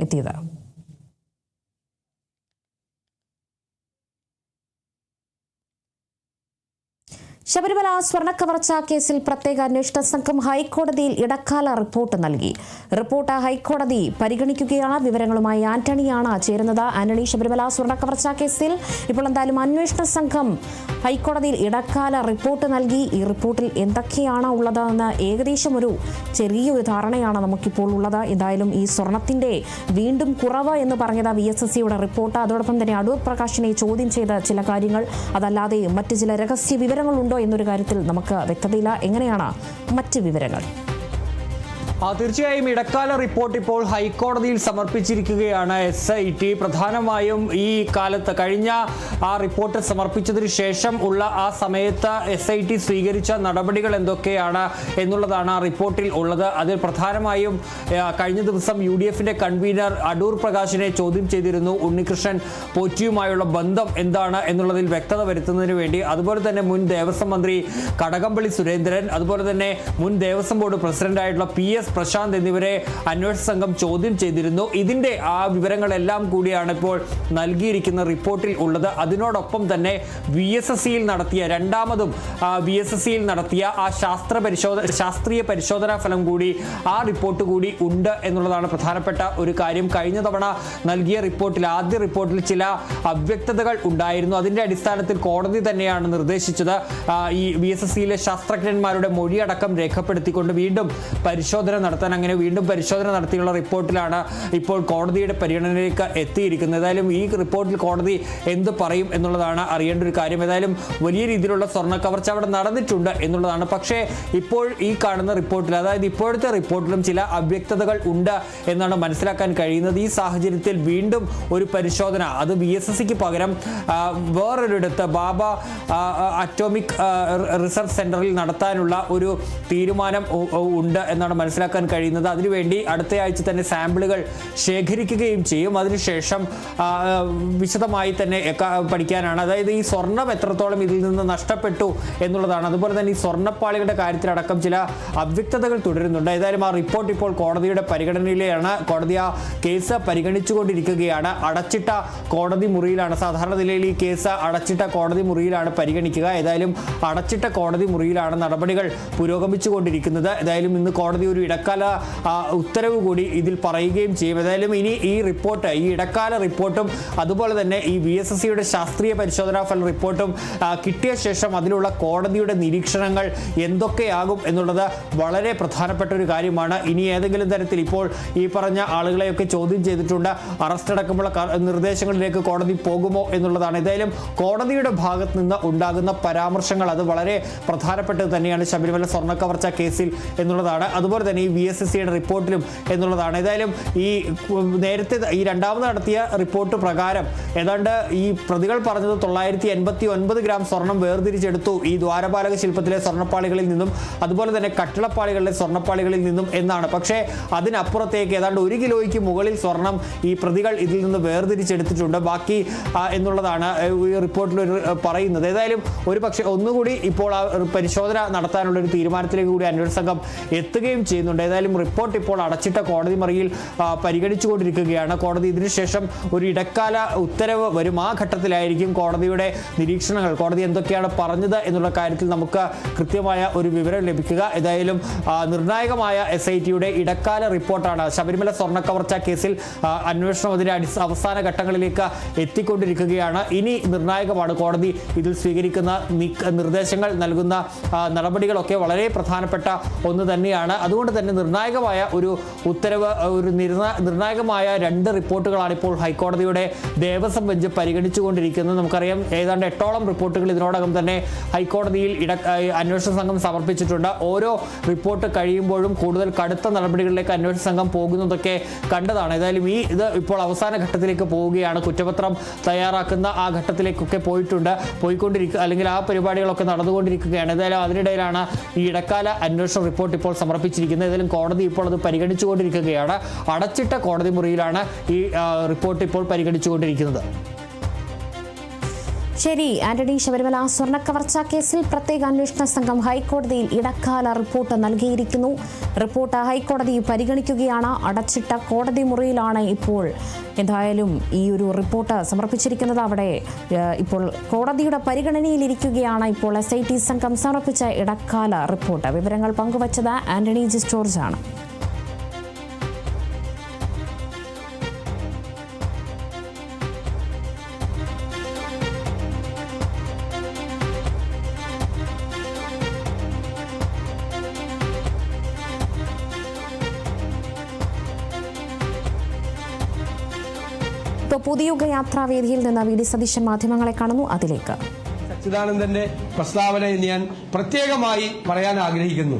എത്തിയത്. ശബരിമല സ്വർണക്കവർച്ച കേസിൽ പ്രത്യേക അന്വേഷണ സംഘം ഹൈക്കോടതിയിൽ ഇടക്കാല റിപ്പോർട്ട് നൽകി. റിപ്പോർട്ട് ഹൈക്കോടതി പരിഗണിക്കുകയാണ്. വിവരങ്ങളുമായി ആന്റണിയാണ് ചേരുന്നത്. ആന്റണി ശബരിമല സ്വർണക്കവർച്ച കേസിൽ ഇപ്പോൾ എന്തായാലും അന്വേഷണ സംഘം ഹൈക്കോടതിയിൽ ഇടക്കാല റിപ്പോർട്ട് നൽകി. ഈ റിപ്പോർട്ടിൽ എന്തൊക്കെയാണ് ഉള്ളതെന്ന് ഏകദേശം ഒരു ചെറിയൊരു ധാരണയാണ് നമുക്കിപ്പോൾ ഉള്ളത്. എന്തായാലും ഈ സ്വർണത്തിന്റെ വീണ്ടും കുറവ് എന്ന് പറഞ്ഞത് വി എസ് എസ് സിയുടെ റിപ്പോർട്ട്. അതോടൊപ്പം തന്നെ അടൂർ പ്രകാശിനെ ചോദ്യം ചെയ്ത ചില കാര്യങ്ങൾ. അതല്ലാതെ മറ്റ് ചില രഹസ്യ വിവരങ്ങളുണ്ടോ എന്നൊരു കാര്യത്തിൽ നമുക്ക് വ്യക്തതയില്ല. എങ്ങനെയാണ് മറ്റ് വിവരങ്ങൾ? തീർച്ചയായും ഇടക്കാല റിപ്പോർട്ട് ഇപ്പോൾ ഹൈക്കോടതിയിൽ സമർപ്പിച്ചിരിക്കുകയാണ് എസ് ഐ ടി പ്രധാനമായും ഈ കാലത്ത് കഴിഞ്ഞ ആ റിപ്പോർട്ട് സമർപ്പിച്ചതിന് ശേഷം ഉള്ള ആ സമയത്ത് എസ് ഐ ടി സ്വീകരിച്ച നടപടികൾ എന്തൊക്കെയാണ് എന്നുള്ളതാണ് ആ റിപ്പോർട്ടിൽ ഉള്ളത്. അതിൽ പ്രധാനമായും കഴിഞ്ഞ ദിവസം യു ഡി എഫിന്റെ കൺവീനർ അടൂർ പ്രകാശിനെ ചോദ്യം ചെയ്തിരുന്നു. ഉണ്ണികൃഷ്ണൻ പോറ്റിയുമായുള്ള ബന്ധം എന്താണ് എന്നുള്ളതിൽ വ്യക്തത വരുത്തുന്നതിന് വേണ്ടി. അതുപോലെ തന്നെ മുൻ ദേവസ്വം മന്ത്രി കടകംപള്ളി സുരേന്ദ്രൻ അതുപോലെ തന്നെ മുൻ ദേവസ്വം ബോർഡ് പ്രസിഡന്റായിട്ടുള്ള പി എസ് പ്രശാന്ത് എന്നിവരെ അന്വേഷണ സംഘം ചോദ്യം ചെയ്തിരുന്നു. ഇതിന്റെ ആ വിവരങ്ങളെല്ലാം കൂടിയാണ് ഇപ്പോൾ നൽകിയിരിക്കുന്ന റിപ്പോർട്ടിൽ ഉള്ളത്. അതിനോടൊപ്പം തന്നെ വി എസ് എസ് സിയിൽ നടത്തിയ രണ്ടാമതും വി എസ് എസ് സിയിൽ നടത്തിയ ആ ശാസ്ത്ര പരിശോധന ശാസ്ത്രീയ പരിശോധനാ ഫലം കൂടി ആ റിപ്പോർട്ട് കൂടി ഉണ്ട് എന്നുള്ളതാണ് പ്രധാനപ്പെട്ട ഒരു കാര്യം. കഴിഞ്ഞ തവണ നൽകിയ റിപ്പോർട്ടിൽ ആദ്യ റിപ്പോർട്ടിൽ ചില അവ്യക്തതകൾ ഉണ്ടായിരുന്നു. അതിന്റെ അടിസ്ഥാനത്തിൽ കോടതി തന്നെയാണ് നിർദ്ദേശിച്ചത്. ഈ വി എസ് എസ് സിയിലെ ശാസ്ത്രജ്ഞന്മാരുടെ മൊഴിയടക്കം രേഖപ്പെടുത്തിക്കൊണ്ട് വീണ്ടും പരിശോധന നടത്താൻ അങ്ങനെ വീണ്ടും പരിശോധന നടത്തിയുള്ള റിപ്പോർട്ടിലാണ് ഇപ്പോൾ കോടതിയുടെ പരിഗണനയിലേക്ക് എത്തിയിരിക്കുന്നത്. ഏതായാലും ഈ റിപ്പോർട്ടിൽ കോടതി എന്ത് പറയും എന്നുള്ളതാണ് അറിയേണ്ട ഒരു കാര്യം. ഏതായാലും വലിയ രീതിയിലുള്ള സ്വർണ കവർച്ച അവിടെ നടന്നിട്ടുണ്ട് എന്നുള്ളതാണ്. പക്ഷേ ഇപ്പോൾ ഈ കാണുന്ന റിപ്പോർട്ടിൽ അതായത് ഇപ്പോഴത്തെ റിപ്പോർട്ടിലും ചില അവ്യക്തതകൾ ഉണ്ട് എന്നാണ് മനസ്സിലാക്കാൻ കഴിയുന്നത്. ഈ സാഹചര്യത്തിൽ വീണ്ടും ഒരു പരിശോധന അത് ബി എസ് എസ് സിക്ക് പകരം വേറൊരിടത്ത് ബാബ അറ്റോമിക് റിസർച്ച് സെന്ററിൽ നടത്താനുള്ള ഒരു തീരുമാനം ഉണ്ട് എന്നാണ് മനസ്സിലാക്കാൻ കഴിയുന്നത്. അതിനുവേണ്ടി അടുത്ത ആഴ്ച തന്നെ സാമ്പിളുകൾ ശേഖരിക്കുകയും ചെയ്യും. അതിനുശേഷം വിശദമായി തന്നെ പഠിക്കാനാണ്. അതായത് ഈ സ്വർണം എത്രത്തോളം ഇതിൽ നിന്ന് നഷ്ടപ്പെട്ടു എന്നുള്ളതാണ്. അതുപോലെ തന്നെ ഈ സ്വർണപ്പാളികളുടെ കാര്യത്തിലടക്കം ചില അവ്യക്തതകൾ തുടരുന്നുണ്ട്. ഏതായാലും ആ റിപ്പോർട്ട് ഇപ്പോൾ കോടതിയുടെ പരിഗണനയിലെയാണ്. കോടതി ആ കേസ് പരിഗണിച്ചുകൊണ്ടിരിക്കുകയാണ്. അടച്ചിട്ട കോടതി മുറിയിലാണ്. സാധാരണ നിലയിൽ ഈ കേസ് അടച്ചിട്ട കോടതി മുറിയിലാണ് പരിഗണിക്കുക. ഏതായാലും അടച്ചിട്ട കോടതി മുറിയിലാണ് നടപടികൾ പുരോഗമിച്ചുകൊണ്ടിരിക്കുന്നത്. ഏതായാലും ഇന്ന് കോടതി ഒരു ഇടക്കാല ഉത്തരവ് കൂടി ഇതിൽ പറയുകയും ചെയ്യും. ഏതായാലും ഇനി ഈ റിപ്പോർട്ട് ഈ ഇടക്കാല റിപ്പോർട്ടും അതുപോലെ തന്നെ ഈ വി എസ് എസ് സിയുടെ ശാസ്ത്രീയ പരിശോധനാ ഫല റിപ്പോർട്ടും കിട്ടിയ ശേഷം അതിലുള്ള കോടതിയുടെ നിരീക്ഷണങ്ങൾ എന്തൊക്കെയാകും എന്നുള്ളത് വളരെ പ്രധാനപ്പെട്ട ഒരു കാര്യമാണ്. ഇനി ഏതെങ്കിലും തരത്തിൽ ഇപ്പോൾ ഈ പറഞ്ഞ ആളുകളെയൊക്കെ ചോദ്യം ചെയ്തിട്ടുണ്ട്. അറസ്റ്റ് അടക്കമുള്ള നിർദ്ദേശങ്ങളിലേക്ക് കോടതി പോകുമോ എന്നുള്ളതാണ്. ഏതായാലും കോടതിയുടെ ഭാഗത്ത് നിന്ന് ഉണ്ടാകുന്ന പരാമർശങ്ങൾ അത് വളരെ പ്രധാനപ്പെട്ടത് തന്നെയാണ്. ശബരിമല സ്വർണ കവർച്ച കേസിൽ എന്നുള്ളതാണ്. അതുപോലെ തന്നെ വി എസ് എസ് സിയുടെ റിപ്പോർട്ടിലും എന്നുള്ളതാണ്. ഏതായാലും ഈ നേരത്തെ ഈ രണ്ടാമത് നടത്തിയ റിപ്പോർട്ട് പ്രകാരം ഏതാണ്ട് ഈ പ്രതികൾ പറഞ്ഞത് തൊള്ളായിരത്തി എൺപത്തി ഒൻപത് ഗ്രാം സ്വർണം വേർതിരിച്ചെടുത്തു ഈ ദ്വാരപാലക ശില്പത്തിലെ സ്വർണപ്പാളികളിൽ നിന്നും അതുപോലെ തന്നെ കട്ടിളപ്പാളികളിലെ സ്വർണപ്പാളികളിൽ നിന്നും എന്നാണ്. പക്ഷേ അതിനപ്പുറത്തേക്ക് ഏതാണ്ട് ഒരു കിലോയ്ക്ക് മുകളിൽ സ്വർണം ഈ പ്രതികൾ ഇതിൽ നിന്ന് വേർതിരിച്ചെടുത്തിട്ടുണ്ട്. ബാക്കി എന്നുള്ളതാണ് ഈ റിപ്പോർട്ടിൽ ഒരു പറയുന്നത്. ഏതായാലും ഒരു പക്ഷേ ഒന്നുകൂടി ഇപ്പോൾ ആ പരിശോധന നടത്താനുള്ള ഒരു തീരുമാനത്തിലേക്ക് കൂടി അന്വേഷണ സംഘം എത്തുകയും ചെയ്യുന്നുണ്ട്. ഏതായാലും റിപ്പോർട്ട് ഇപ്പോൾ അടച്ചിട്ട കോടതി മറിയിൽ പരിഗണിച്ചുകൊണ്ടിരിക്കുകയാണ്. കോടതി ഇതിനുശേഷം ഒരു ഇടക്കാല ഉത്തരവ് വരും. ആ ഘട്ടത്തിലായിരിക്കും കോടതിയുടെ നിരീക്ഷണങ്ങൾ. കോടതി എന്തൊക്കെയാണ് പറഞ്ഞത് എന്നുള്ള കാര്യത്തിൽ നമുക്ക് കൃത്യമായ ഒരു വിവരം ലഭിക്കുക. ഏതായാലും നിർണായകമായ എസ് ഐ ടിയുടെ ഇടക്കാല റിപ്പോർട്ടാണ് ശബരിമല സ്വർണക്കവർച്ച കേസിൽ അന്വേഷണം അതിന്റെ അടി അവസാന ഘട്ടങ്ങളിലേക്ക് എത്തിക്കൊണ്ടിരിക്കുകയാണ്. ഇനി നിർണായകമാണ് കോടതി ഇതിൽ സ്വീകരിക്കുന്ന നിർദ്ദേശങ്ങൾ നൽകുന്ന നടപടികളൊക്കെ വളരെ പ്രധാനപ്പെട്ട ഒന്ന് തന്നെയാണ്. അതുകൊണ്ട് തന്നെ നിർണായകമായ ഒരു ഉത്തരവ് ഒരു നിർണ- നിർണായകമായ രണ്ട് റിപ്പോർട്ടുകളാണ് ഇപ്പോൾ ഹൈക്കോടതിയുടെ ദേവസ്വം ബെഞ്ച് പരിഗണിച്ചുകൊണ്ടിരിക്കുന്നത്. നമുക്കറിയാം ഏതാണ്ട് എട്ടോളം റിപ്പോർട്ടുകൾ ഇതിനോടകം തന്നെ ഹൈക്കോടതിയിൽ ഇട അന്വേഷണ സംഘം സമർപ്പിച്ചിട്ടുണ്ട്. ഓരോ റിപ്പോർട്ട് കഴിയുമ്പോഴും കൂടുതൽ കടുത്ത നടപടികളിലേക്ക് അന്വേഷണ സംഘം പോകുന്നതൊക്കെ കണ്ടതാണ്. ഏതായാലും ഈ ഇത് ഇപ്പോൾ അവസാന ഘട്ടത്തിലേക്ക് പോവുകയാണ്. കുറ്റപത്രം തയ്യാറാക്കുന്ന ആ ഘട്ടത്തിലേക്കൊക്കെ പോയിട്ടുണ്ട്. പോയിക്കൊണ്ടിരിക്കുക അല്ലെങ്കിൽ ആ പരിപാടികളൊക്കെ നടന്നുകൊണ്ടിരിക്കുകയാണ്. ഏതായാലും അതിനിടയിലാണ് ഈ ഇടക്കാല അന്വേഷണ റിപ്പോർട്ട് ഇപ്പോൾ സമർപ്പിച്ചിരിക്കുന്നത്. ഏതായാലും കോടതി ഇപ്പോൾ അത് പരിഗണിച്ചുകൊണ്ടിരിക്കുകയാണ്. അടച്ചിട്ട കോടതി മുറിയിലാണ് ഈ റിപ്പോർട്ട് ഇപ്പോൾ പരിഗണിച്ചുകൊണ്ടിരിക്കുന്നത്. ശരി ആന്റണി ശബരിമല സ്വർണക്കവർച്ച കേസിൽ പ്രത്യേക അന്വേഷണ സംഘം ഹൈക്കോടതിയിൽ ഇടക്കാല റിപ്പോർട്ട് നൽകിയിരിക്കുന്നു. റിപ്പോർട്ട് ഹൈക്കോടതി പരിഗണിക്കുകയാണ്. അടച്ചിട്ട കോടതി മുറിയിലാണ് ഇപ്പോൾ എന്തായാലും ഈ ഒരു റിപ്പോർട്ട് സമർപ്പിച്ചിരിക്കുന്നത്. അവിടെ ഇപ്പോൾ കോടതിയുടെ പരിഗണനയിലിരിക്കുകയാണ് ഇപ്പോൾ എസ് ഐ ടി സംഘം സമർപ്പിച്ച ഇടക്കാല റിപ്പോർട്ട്. വിവരങ്ങൾ പങ്കുവച്ചത് ആന്റണി ജി ജോർജ് ആണ് ഇപ്പോൾ പുതിയുഗ യാത്രാവേദിയിൽ നിന്ന് വി ഡി സതീശൻ മാധ്യമങ്ങളെ കാണുന്നു. അതിലേക്ക്. സച്ചിദാനന്ദന്റെ പ്രസ്താവന ഞാൻ പ്രത്യേകമായി പറയാൻ ആഗ്രഹിക്കുന്നു